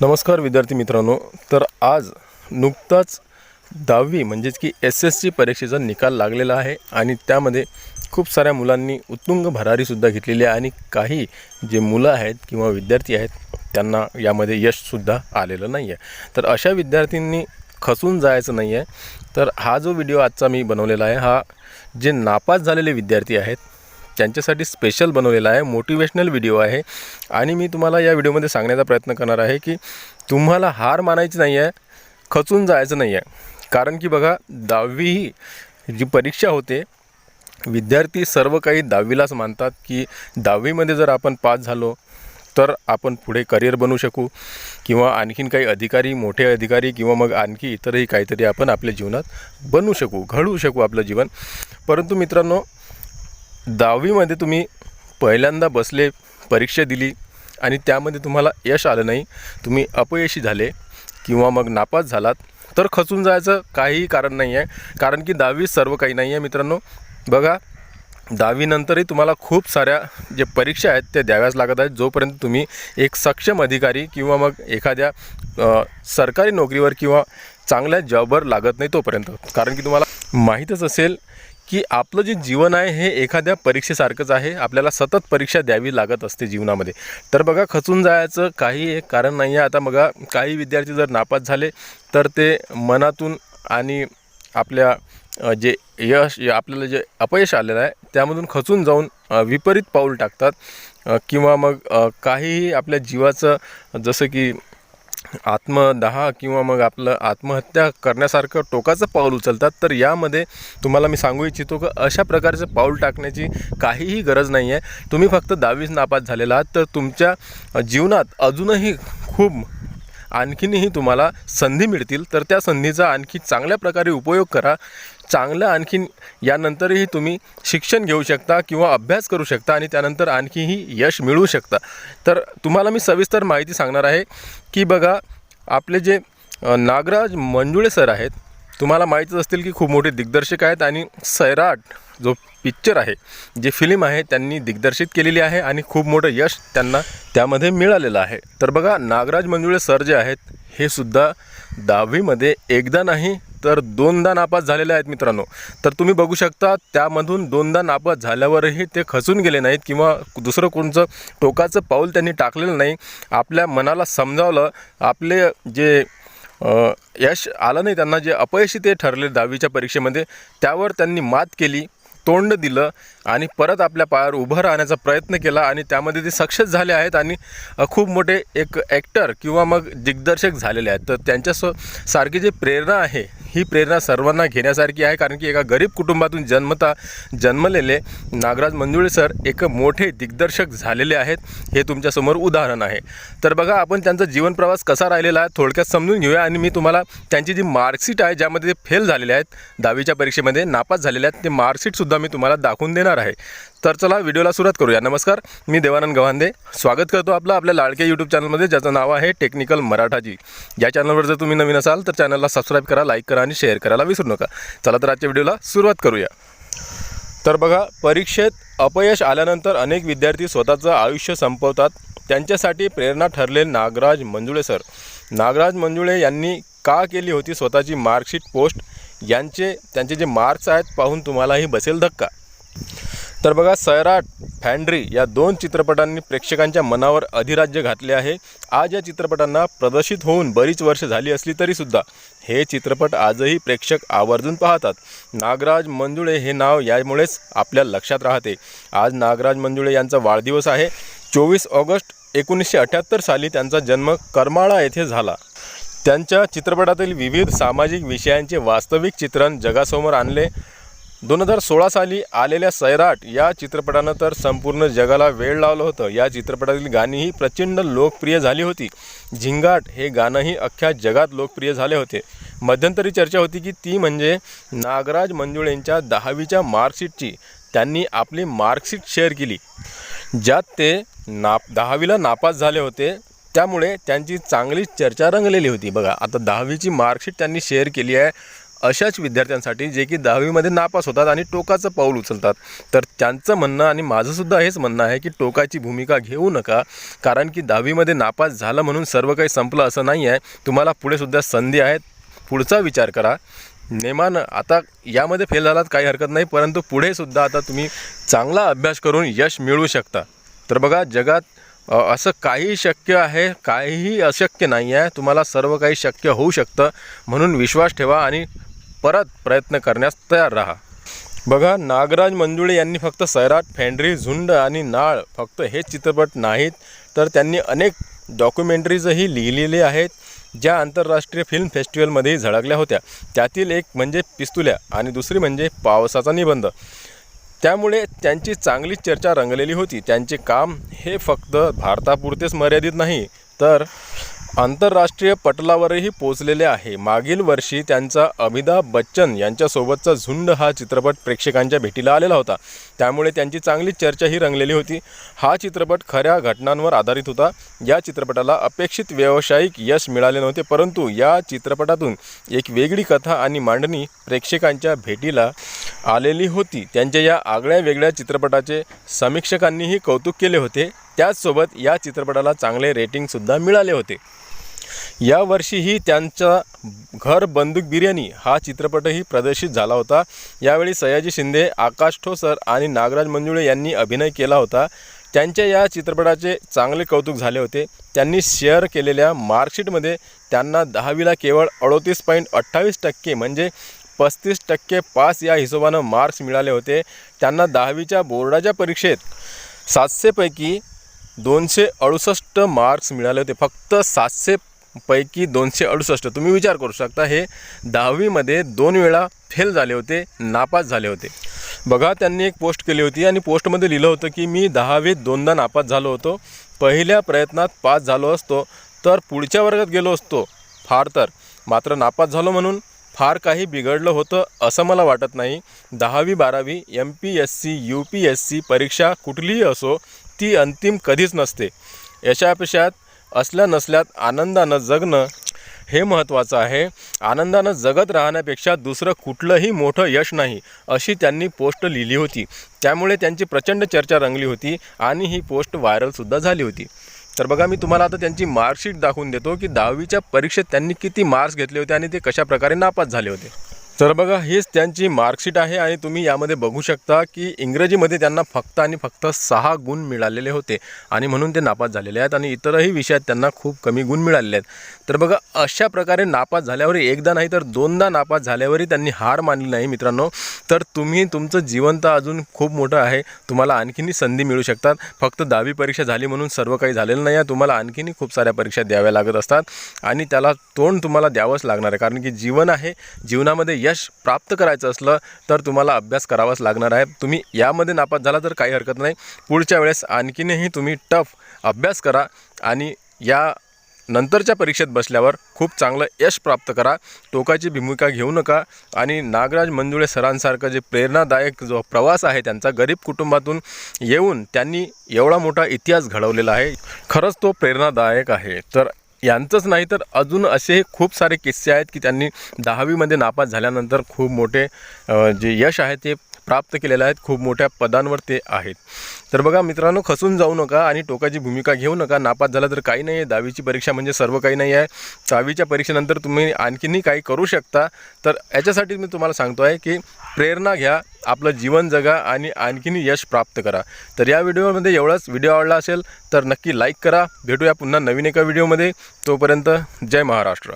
नमस्कार विद्यार्थी मित्रांनो. तर आज नुकताच दहावी म्हणजेच की एस एस सी परीक्षेचा निकाल लागलेला आहे आणि त्यामध्ये खूप साऱ्या मुलांनी उत्तुंग भरारीसुद्धा घेतलेली आहे आणि काही जे मुलं आहेत किंवा विद्यार्थी आहेत त्यांना यामध्ये यशसुद्धा आलेलं नाही आहे तर अशा विद्यार्थ्यांनी खचून जायचं नाही आहे तर हा जो व्हिडिओ आजचा मी बनवलेला आहे हा जे नापास झालेले विद्यार्थी आहेत त्यांच्यासाठी स्पेशल बनवलेला आहे मोटिवेशनल व्हिडिओ आहे. आणि मी तुम्हाला या व्हिडिओमध्ये सांगण्याचा प्रयत्न करणार आहे की तुम्हाला हार मानायची नाही आहे खचून जायचं नाही आहे कारण की बघा दहावी ही जी परीक्षा होते विद्यार्थी सर्व काही दहावीलाच मानतात की दहावीमध्ये जर आपण पास झालो तर आपण पुढे करिअर बनवू शकू. किंवा आणखीन काही अधिकारी मोठे अधिकारी किंवा मग आणखी इतरही काहीतरी आपण आपल्या जीवनात बनवू शकू घडवू शकू आपलं जीवन. परंतु मित्रांनो दहावीमध्ये तुम्ही पहिल्यांदा बसले परीक्षा दिली आणि त्यामध्ये तुम्हाला यश आलं नाही. तुम्ही अपयशी झाले किंवा मग नापास झालात. तर खचून जायचं काहीही कारण नाही आहे कारण की दहावी सर्व काही नाही आहे मित्रांनो. बघा दहावीनंतरही तुम्हाला खूप साऱ्या जे परीक्षा आहेत त्या द्याव्याच लागत आहेत. जोपर्यंत तुम्ही एक सक्षम अधिकारी किंवा मग एखाद्या सरकारी नोकरीवर किंवा चांगल्या जॉबवर लागत नाही तोपर्यंत. कारण की तुम्हाला माहीतच असेल की आपलं जे जीवन आहे हे एखाद्या परीक्षेसारखंच आहे. आपल्याला सतत परीक्षा द्यावी लागत असते जीवनामध्ये. तर बघा खचून जायचं काही एक कारण नाही आहे. आता बघा काही विद्यार्थी जर नापास झाले तर ते मनातून आणि आपल्या जे यश आपल्याला जे अपयश आलेलं आहे त्यामधून खचून जाऊन विपरीत पाऊल टाकतात. किंवा मग काहीही आपल्या जीवाचं जसं की आत्मदहा किंवा मग आपलं आत्महत्या करण्यासारखं टोकाचं पाऊल उचलतात तर यामध्ये तुम्हाला मी सांगू इच्छितो की अशा प्रकारचं पाऊल टाकण्याची काहीही गरज नाही आहे तुम्ही फक्त दहावीस नापास झालेला आहात तर तुमच्या जीवनात अजूनही खूप आणखीनही तुम्हाला संधी मिळतील. तर त्या संधीचा आणखी चांगल्या प्रकारे उपयोग करा. चांगलं आणखीन यानंतरही तुम्ही शिक्षण घेऊ शकता किंवा अभ्यास करू शकता आणि त्यानंतर आणखीही यश मिळवू शकता. तर तुम्हाला मी सविस्तर माहिती सांगणार आहे की बघा आपले जे नागराज मंजुळे सर आहेत तुम्हाला माहीतच असतील की खूप मोठे दिग्दर्शक आहेत आणि सैराट जो पिक्चर आहे जे फिल्म आहे त्यांनी दिग्दर्शित केलेली आहे आणि खूप मोठं यश त्यांना त्यामध्ये मिळालेलं आहे. तर बघा नागराज मंजुळे सर जे आहेत हे सुद्धा दहावीमध्ये एकदा नाही तर दोनदा नापास झालेले आहेत मित्रांनो. तर तुम्ही बघू शकता त्यामधून दोनदा नापास झाल्यावरही ते खचून गेले नाहीत किंवा दुसरं कोणचं टोकाचं पाऊल त्यांनी टाकलेलं नाही. आपल्या मनाला समजावलं आपले जे यश आलं नाही त्यांना जे अपयशी ते ठरले दहावीच्या परीक्षेमध्ये त्यावर त्यांनी मात केली. तोंड दिलं आणि परत आपल्या पायावर उभं राहण्याचा प्रयत्न केला आणि त्यामध्ये ते सक्सेस झाले आहेत आणि खूप मोठे एक ॲक्टर किंवा मग दिग्दर्शक झालेले आहेत. तर त्यांच्या स सारखी जी प्रेरणा आहे ही प्रेरणा सर्वांना घेण्यासारखी आहे. कारण की एका गरीब कुटुंबातून जन्मता जन्मलेले नागराज मंजुळे सर एक मोठे दिग्दर्शक झालेले आहेत. हे तुमच्यासमोर उदाहरण आहे. तर बघा आपण त्यांचा जीवनप्रवास कसा राहिलेला आहे थोडक्यात समजून घेऊया आणि मी तुम्हाला त्यांची जी मार्कशीट आहे ज्यामध्ये ते फेल झालेले आहेत दहावीच्या परीक्षेमध्ये नापास झालेले आहेत ते मार्कशीटसुद्धा मी तुम्हाला दाखवून देणार आहे. तर चला व्हिडिओला सुरुवात करूया. नमस्कार मी देवानंद गव्हांदे. स्वागत करतो आपलं आपल्या लाडक्या यूट्यूब चॅनलमध्ये ज्याचं नाव आहे टेक्निकल मराठाजी. या चॅनलवर जर तुम्ही नवीन असाल तर चॅनलला सबस्क्राईब करा लाईक करा आणि शेअर करायला विसरू नका. चला तर आजच्या व्हिडिओला सुरुवात करूया. तर बघा परीक्षेत अपयश आल्यानंतर अनेक विद्यार्थी स्वतःचं आयुष्य संपवतात. त्यांच्यासाठी प्रेरणा ठरले नागराज मंजुळे सर. नागराज मंजुळे यांनी का केली होती स्वतःची मार्कशीट पोस्ट यांचे त्यांचे जे मार्क्स आहेत पाहून तुम्हालाही बसेल धक्का. तर बघा सैराट फॅन्ड्री या दोन चित्रपटांनी प्रेक्षकांच्या मनावर अधिराज्य घातले आहे. आज या चित्रपटांना प्रदर्शित होऊन बरीच वर्ष झाली असली तरीसुद्धा हे चित्रपट आजही प्रेक्षक आवर्जून पाहतात. नागराज मंजुळे हे नाव यामुळेच आपल्या लक्षात राहते. आज नागराज मंजुळे यांचा वाढदिवस आहे. चोवीस ऑगस्ट एकोणीसशे अठ्याहत्तर साली त्यांचा जन्म करमाळा येथे झाला. त्यांच्या चित्रपटातील विविध सामाजिक विषयांचे वास्तविक चित्रण जगासमोर आणले. दोन हजार सोळा साली आलेल्या सैराट या चित्रपटानं तर संपूर्ण जगाला वेळ लावलं होतं. या चित्रपटातील गाणीही प्रचंड लोकप्रिय झाली होती. झिंगाट हे गाणंही अख्ख्या जगात लोकप्रिय झाले होते. मध्यंतरी चर्चा होती की ती म्हणजे नागराज मंजुळेंच्या दहावीच्या मार्कशीटची. त्यांनी आपली मार्कशीट शेअर केली. ज्यात ते नाप दहावीला नापास झाले होते. त्यामुळे त्यांची चांगली चर्चा रंगलेली होती. बघा आता दहावीची मार्कशीट त्यांनी शेअर केली आहे. अशाच विद्यार्थ्यांसाठी जे की दहावीमध्ये नापास होतात आणि टोकाचं पाऊल उचलतात. तर त्यांचं म्हणणं आणि माझंसुद्धा हेच म्हणणं आहे की टोकाची भूमिका घेऊ नका कारण की दहावीमध्ये नापास झालं म्हणून सर्व काही संपलं असं नाही आहे तुम्हाला पुढेसुद्धा संधी आहेत. पुढचा विचार करा. नेमानं आता यामध्ये फेल झालात काही हरकत नाही परंतु पुढेसुद्धा आता तुम्ही चांगला अभ्यास करून यश मिळवू शकता. तर बघा जगात असं काही शक्य आहे काहीही अशक्य नाही आहे. तुम्हाला सर्व काही शक्य होऊ शकतं. म्हणून विश्वास ठेवा आणि परत प्रयत्न करण्यास तयार राहा. बघा नागराज मंजुळे यांनी फक्त सैराट फेंड्री झुंड आणि नाळ फक्त हे चित्रपट नाहीत तर त्यांनी अनेक डॉक्युमेंटरीजही लिहिलेले आहेत ज्या आंतरराष्ट्रीय फिल्म फेस्टिवलमध्येही झळकल्या होत्या. त्यातील एक म्हणजे पिस्तुल्या आणि दुसरी म्हणजे पावसाचा निबंध. त्यामुळे त्यांची चांगलीच चर्चा रंगलेली होती. त्यांचे काम हे फक्त भारतापुरतेच मर्यादित नाही तर आंतरराष्ट्रीय पटलावरही पोचलेले आहे. मागील वर्षी त्यांचा अमिताभ बच्चन यांच्यासोबतचा झुंड हा चित्रपट प्रेक्षकांच्या भेटीला आलेला होता. त्यामुळे त्यांची चांगली चर्चाही रंगलेली होती. हा चित्रपट खऱ्या घटनांवर आधारित होता. या चित्रपटाला अपेक्षित व्यावसायिक यश मिळाले नव्हते परंतु या चित्रपटातून एक वेगळी कथा आणि मांडणी प्रेक्षकांच्या भेटीला आलेली होती. त्यांच्या या आगळ्या वेगळ्या चित्रपटाचे समीक्षकांनीही कौतुक केले होते. त्याचसोबत या चित्रपटाला चांगले रेटिंगसुद्धा मिळाले होते. यावर्षीही त्यांचा घर बंदूक बिर्याणी हा चित्रपटही प्रदर्शित झाला होता. यावेळी सयाजी शिंदे आकाश ठोसर आणि नागराज मंजुळे यांनी अभिनय केला होता. त्यांच्या या चित्रपटाचे चांगले कौतुक झाले होते. त्यांनी शेअर केलेल्या मार्कशीटमध्ये त्यांना दहावीला केवळ अडोतीस पॉईंट अठ्ठावीस टक्के म्हणजे पस्तीस टक्के पास या हिशोबानं मार्क्स मिळाले होते. त्यांना दहावीच्या बोर्डाच्या परीक्षेत सातशेपैकी दोनशे अडुसष्ट मार्क्स मिळाले होते. फक्त सातशे पैकी दोनशे अडुसष्ट. तुम्ही विचार करू शकता हे दहावीमध्ये दोन वेळा फेल झाले होते नापास झाले होते. बघा त्यांनी एक पोस्ट केली होती आणि पोस्टमध्ये लिहिलं होतं की मी दहावीत दोनदा नापास झालो होतो. पहिल्या प्रयत्नात पास झालो असतो तर पुढच्या वर्गात गेलो असतो. फार तर. मात्र नापास झालो म्हणून फार काही बिघडलं होतं असं मला वाटत नाही. दहावी बारावी M P S C U P S C परीक्षा कुठलीही असो ती अंतिम कधीच नसते. यशापेशात असल्या नसल्यात आनंदानं जगणं हे महत्त्वाचं आहे. आनंदानं जगत राहण्यापेक्षा दुसरं कुठलंही मोठं यश नाही अशी त्यांनी पोस्ट लिहिली होती. त्यामुळे त्यांची प्रचंड चर्चा रंगली होती आणि ही पोस्ट व्हायरलसुद्धा झाली होती. तर बघा मी तुम्हाला आता त्यांची मार्कशीट दाखवून देतो की दहावीच्या परीक्षेत त्यांनी किती मार्क्स घेतले होते आणि ते कशाप्रकारे नापास झाले होते. तर बघा हीच त्यांची मार्कशीट आहे आणि तुम्ही यामध्ये बघू शकता की इंग्रजीमध्ये त्यांना फक्त आणि फक्त सहा गुण मिळालेले होते आणि म्हणून ते नापास झालेले आहेत आणि इतरही विषयात त्यांना खूप कमी गुण मिळालेले आहेत. तर बघा अशा प्रकारे नापास झाल्यावर एकदा नाही तर दोनदा नापास झाल्यावरही त्यांनी हार मानली नाही मित्रांनो. तर तुम्ही तुमचं जीवन तर अजून खूप मोठं आहे तुम्हाला आणखीनही संधी मिळू शकतात. फक्त दहावी परीक्षा झाली म्हणून सर्व काही झालेलं नाही आहे तुम्हाला आणखीनही खूप साऱ्या परीक्षा द्याव्या लागत असतात आणि त्याला तोंड तुम्हाला द्यावंच लागणार आहे कारण की जीवन आहे जीवनामध्ये यश प्राप्त करायचं असलं तर तुम्हाला अभ्यास करावाच लागणार आहे. तुम्ही यामध्ये नापास झाला तर काही हरकत नाही. पुढच्या वेळेस आणखीनही तुम्ही टफ अभ्यास करा आणि या नंतरच्या परीक्षेत बसल्यावर खूप चांगलं यश प्राप्त करा. टोकाची भूमिका घेऊ नका आणि नागराज मंजुळे सरांसारखं जे प्रेरणादायक जो प्रवास आहे त्यांचा गरीब कुटुंबातून येऊन त्यांनी एवढा मोठा इतिहास घडवलेला आहे. खरंच तो प्रेरणादायक आहे. तर यांचंच नाही तर अजून असे खूप सारे किस्से आहेत की त्यांनी दहावीमध्ये नापास झाल्यानंतर खूप मोठे जे यश आहे ते प्राप्त केलेल्या आहेत खूप मोठ्या पदांवर ते आहेत. तर बघा मित्रांनो खसून जाऊ नका आणि टोकाची भूमिका घेऊ नका. नापास झाला तर काही नाही आहे दहावीची परीक्षा म्हणजे सर्व काही नाही आहे दहावीच्या परीक्षेनंतर तुम्ही आणखीनही काही करू शकता. तर याच्यासाठी मी तुम्हाला सांगतो आहे की प्रेरणा घ्या आपलं जीवन जगा आणि आणखीन यश प्राप्त करा. तर या व्हिडिओमध्ये एवढाच. व्हिडिओ आवडला असेल तर नक्की लाईक करा. भेटूया पुन्हा नवीन एका व्हिडिओमध्ये. तोपर्यंत जय महाराष्ट्र.